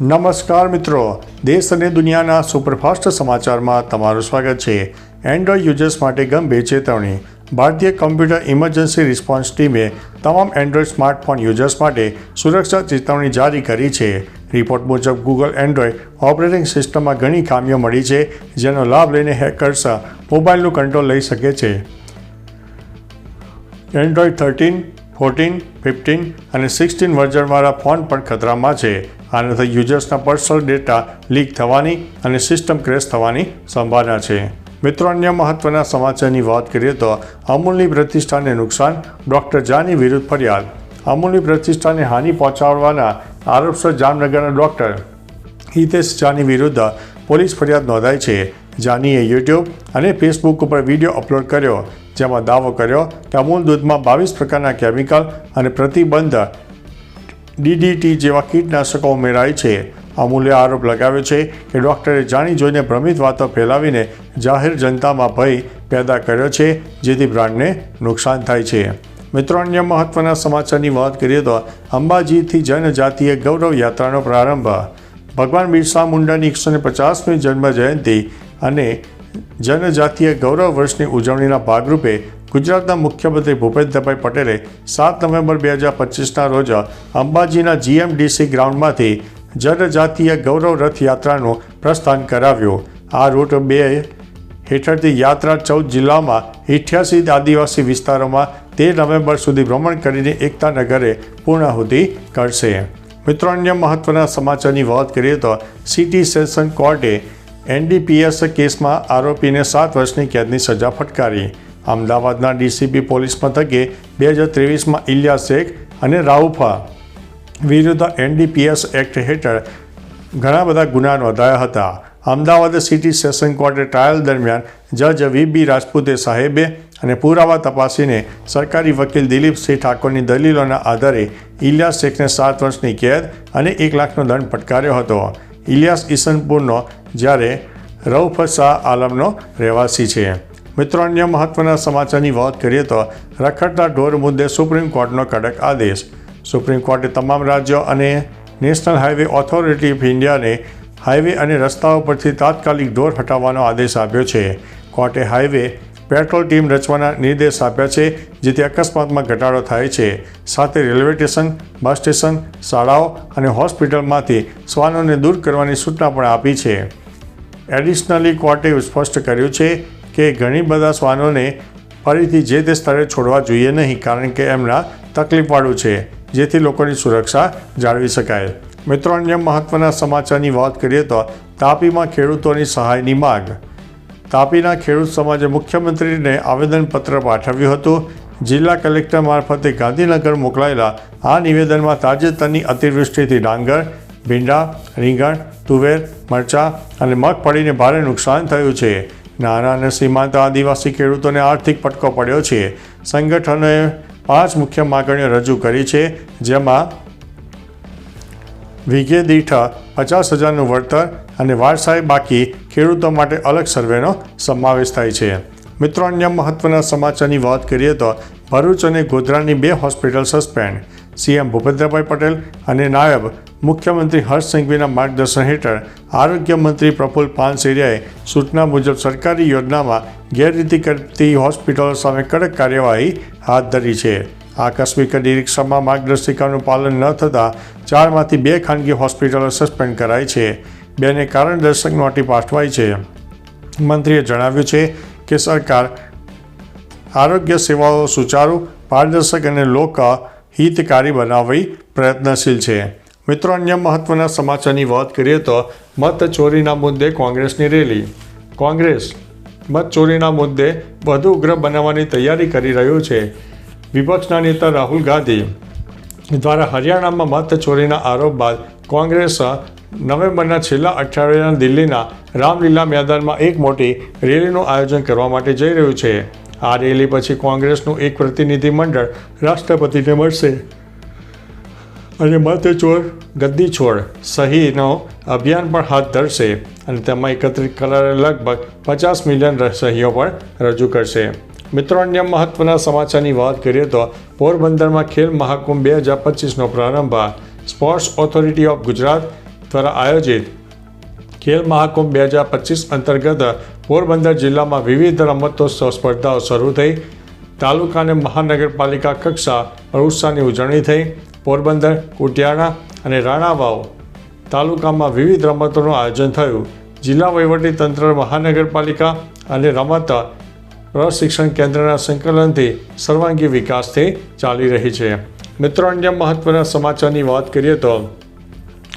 નમસ્કાર મિત્રો. દેશ અને દુનિયાના સુપરફાસ્ટ સમાચારમાં તમારું સ્વાગત છે. એન્ડ્રોઈડ યુઝર્સ માટે ગંભીર ચેતવણી. ભારતીય કમ્પ્યુટર ઇમરજન્સી રિસ્પોન્સ ટીમે તમામ એન્ડ્રોઈડ સ્માર્ટફોન યુઝર્સ માટે સુરક્ષા ચેતવણી જારી કરી છે. રિપોર્ટ મુજબ ગૂગલ એન્ડ્રોઈડ ઓપરેટિંગ સિસ્ટમમાં ઘણી ખામીઓ મળી છે, જેનો લાભ લઈને હેકર્સ મોબાઈલનું કંટ્રોલ લઈ શકે છે. એન્ડ્રોઈડ થર્ટીન ફોર્ટીન ફિફ્ટીન અને સિક્સટીન વર્ઝનવાળા ફોન પણ ખતરામાં છે. આનાથી યુઝર્સના પર્સનલ ડેટા લીક થવાની અને સિસ્ટમ ક્રેશ થવાની સંભાવના છે. મિત્રો, અન્ય મહત્વના સમાચારની વાત કરીએ તો અમૂલની પ્રતિષ્ઠાને નુકસાન, ડૉક્ટર જાની વિરુદ્ધ ફરિયાદ. અમૂલની પ્રતિષ્ઠાને હાનિ પહોંચાડવાના આરોપસર જામનગરના ડૉક્ટર. હિતેશ જાની વિરુદ્ધ પોલીસ ફરિયાદ નોંધાઈ છે. જાનીએ યુટ્યુબ અને ફેસબુક ઉપર વીડિયો અપલોડ કર્યો, જેમાં દાવો કર્યો કે અમૂલ દૂધમાં બાવીસ પ્રકારના કેમિકલ અને પ્રતિબંધ ડીડીટી જેવા કીટનાશકો ઉમેરાય છે. અમૂલે આરોપ લગાવ્યો છે કે ડૉક્ટરે જાણી જોઈને ભ્રમિત વાતો ફેલાવીને જાહેર જનતામાં ભય પેદા કર્યો છે, જેથી બ્રાન્ડને નુકસાન થાય છે. મિત્રો, અન્ય મહત્વના સમાચારની વાત કરીએ તો અંબાજીથી જનજાતીય ગૌરવ યાત્રાનો પ્રારંભ. ભગવાન બિરસા મુંડાની એકસો ને પચાસમી જન્મ જયંતિ અને જનજાતીય ગૌરવ વર્ષની ઉજવણીના ભાગરૂપે ગુજરાતના મુખ્યમંત્રી ભૂપેન્દ્રભાઈ પટેલે સાત નવેમ્બર બે હજાર પચીસના રોજ અંબાજીના જીએમડીસી ગ્રાઉન્ડમાંથી જનજાતીય ગૌરવ રથયાત્રાનું પ્રસ્થાન કરાવ્યું. આ રૂટ બે હેઠળથી યાત્રા ચૌદ જિલ્લામાં અઠ્યાસી આદિવાસી વિસ્તારોમાં તેર નવેમ્બર સુધી ભ્રમણ કરીને એકતા નગરે પૂર્ણાહુતિ કરશે. મિત્રો, અન્ય મહત્વના સમાચારની વાત કરીએ તો સિટી સેશન કોર્ટે એનડીપીએસ કેસમાં આરોપીને સાત વર્ષની કેદની સજા ફટકારી. અમદાવાદના ડીસીપી પોલીસ મથકે બે હજાર ત્રેવીસમાં ઇલિયા શેખ અને રાઉફા વિરુદ્ધ એનડીપીએસ એક્ટ હેઠળ ઘણા બધા ગુના નોંધાયા હતા. અમદાવાદ સિટી સેશન કોર્ટે ટ્રાયલ દરમિયાન જજ વી બી રાજપૂતે સાહેબે અને પુરાવા તપાસીને સરકારી વકીલ દિલીપસિંહ ઠાકોરની દલીલોના આધારે ઇલિયાસ શેખને સાત વર્ષની કેદ અને એક લાખનો દંડ ફટકાર્યો હતો. ઇલિયાસ ઈસનપુરનો જ્યારે રઉફ શાહ આલમનો રહેવાસી છે. મિત્રો, અન્ય મહત્વના સમાચારની વાત કરીએ તો રખડતા ઢોર મુદ્દે સુપ્રીમ કોર્ટનો કડક આદેશ. સુપ્રીમ કોર્ટે તમામ રાજ્યો અને નેશનલ હાઈવે ઓથોરિટી ઓફ ઇન્ડિયાને હાઈવે અને રસ્તાઓ પરથી તાત્કાલિક ઢોર હટાવવાનો આદેશ આપ્યો છે. કોર્ટે હાઈવે પેટ્રોલ ટીમ રચવાના નિર્દેશ આપ્યા છે, જેથી અકસ્માતમાં ઘટાડો થાય છે. સાથે રેલવે સ્ટેશન, બસ સ્ટેશન, શાળાઓ અને હોસ્પિટલમાંથી શ્વાનોને દૂર કરવાની સૂચના પણ આપી છે. એડિશનલી કોર્ટે સ્પષ્ટ કર્યું છે કે ઘણી બધા શ્વાનોને ફરીથી જે તે સ્થળે છોડવા જોઈએ નહીં, કારણ કે એમના તકલીફવાળું છે, જેથી લોકોની સુરક્ષા જાળવી શકાય. મિત્રો, અન્ય મહત્વના સમાચારની વાત કરીએ તો તાપીમાં ખેડૂતોની સહાયની માગ. તાપીના ખેડૂત સમાજે મુખ્યમંત્રીને આવેદનપત્ર પાઠવ્યું હતું. જિલ્લા કલેક્ટર મારફતે ગાંધીનગર મોકલાયેલા આ નિવેદનમાં તાજેતરની અતિવૃષ્ટિથી ડાંગર, ભીંડા, રીંગણ, તુવેર, મરચાં અને મગફળીને ભારે નુકસાન થયું છે. નાના અને સીમાંત આદિવાસી ખેડૂતોને આર્થિક પટકો પડ્યો છે. સંગઠનોએ પાંચ મુખ્ય માગણીઓ રજૂ કરી છે, જેમાં વીઘે દીઠ પચાસ હજારનું વળતર અને વારસાઈ બાકી ખેડૂતો માટે અલગ સર્વેનો સમાવેશ થાય છે. મિત્રો, અન્ય મહત્વના સમાચારની વાત કરીએ તો ભરૂચ અને ગોધરાની બે hospital suspend. CM Bhupendrabhai Patel અને નાયબ મુખ્યમંત્રી હર્ષ સંઘવીના માર્ગદર્શન હેઠળ આરોગ્ય મંત્રી પ્રફુલ પાનસેરિયાએ સૂચના મુજબ સરકારી યોજનામાં ગેરરીતિ કરતી હોસ્પિટલો સામે કડક કાર્યવાહી હાથ ધરી છે. આકસ્મિક નિરીક્ષણમાં માર્ગદર્શિકાનું પાલન ન થતાં ચારમાંથી બે ખાનગી હોસ્પિટલો સસ્પેન્ડ કરાઈ છે. બેને કારણ દર્શક નોટી પાઠવાઈ છે. મંત્રીએ જણાવ્યું છે કે સરકાર આરોગ્ય સેવાઓ સુચારુ, પારદર્શક અને લોક હિતકારી બનાવવી પ્રયત્નશીલ છે. મિત્રો, અન્ય મહત્વના સમાચારની વાત કરીએ તો મત ચોરીના મુદ્દે કોંગ્રેસની રેલી. કોંગ્રેસ મત ચોરીના મુદ્દે વધુ ઉગ્ર બનાવવાની તૈયારી કરી રહ્યું છે. વિપક્ષના નેતા રાહુલ ગાંધી દ્વારા હરિયાણામાં મત ચોરીના આરોપ બાદ કોંગ્રેસ નવેમ્બરના છેલ્લા અઠવાડિયાના દિલ્હીના રામલીલા મેદાનમાં એક મોટી રેલીનું આયોજન કરવા માટે જઈ રહ્યું છે. આ રેલી પછી કોંગ્રેસનું એક પ્રતિનિધિમંડળ રાષ્ટ્રપતિને મળશે. અને મતચોર ગદ્દી છોડ સહીનો અભિયાન પણ હાથ ધરશે અને તેમાં એકત્રિત કરાયેલ લગભગ પચાસ મિલિયન સહીઓ પણ રજૂ કરશે. મિત્રો, અન્ય મહત્વના સમાચારની વાત કરીએ તો પોરબંદરમાં ખેલ મહાકુંભ બે હજાર પચીસનો પ્રારંભ સ્પોર્ટ્સ ઓથોરિટી ઓફ ગુજરાત દ્વારા આયોજિત ખેલ મહાકુંભ બે હજાર પચીસ અંતર્ગત પોરબંદર જિલ્લામાં વિવિધ રમતોત્સવ સ્પર્ધાઓ શરૂ થઈ. તાલુકા અને મહાનગરપાલિકા કક્ષા પર ઉજવણી થઈ. પોરબંદર, કુટિયાણા અને રાણાવાવ તાલુકામાં વિવિધ રમતોનું આયોજન થયું. જિલ્લા વહીવટીતંત્ર મહાનગરપાલિકા અને રમત પ્રશિક્ષણ કેન્દ્રના સંકલનથી સર્વાંગી વિકાસથી ચાલી રહી છે. મિત્રો, અન્ય મહત્વના સમાચારની વાત કરીએ તો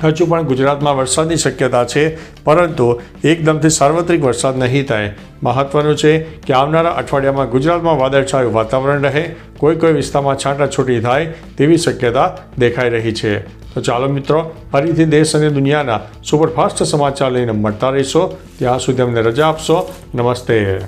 હજુ પણ ગુજરાતમાં વરસાદની શક્યતા છે, પરંતુ એકદમથી સાર્વત્રિક વરસાદ નહીં થાય. મહત્વનું છે કે આવનારા અઠવાડિયામાં ગુજરાતમાં વાદળછાયું વાતાવરણ રહે, કોઈ કોઈ વિસ્તારમાં છાંટાછૂટી થાય તેવી શક્યતા દેખાઈ રહી છે. તો ચાલો મિત્રો, ફરીથી દેશ અને દુનિયાના સુપરફાસ્ટ સમાચાર લઈને મળતા રહીશો. ત્યાં સુધી અમને રજા આપશો. નમસ્તે.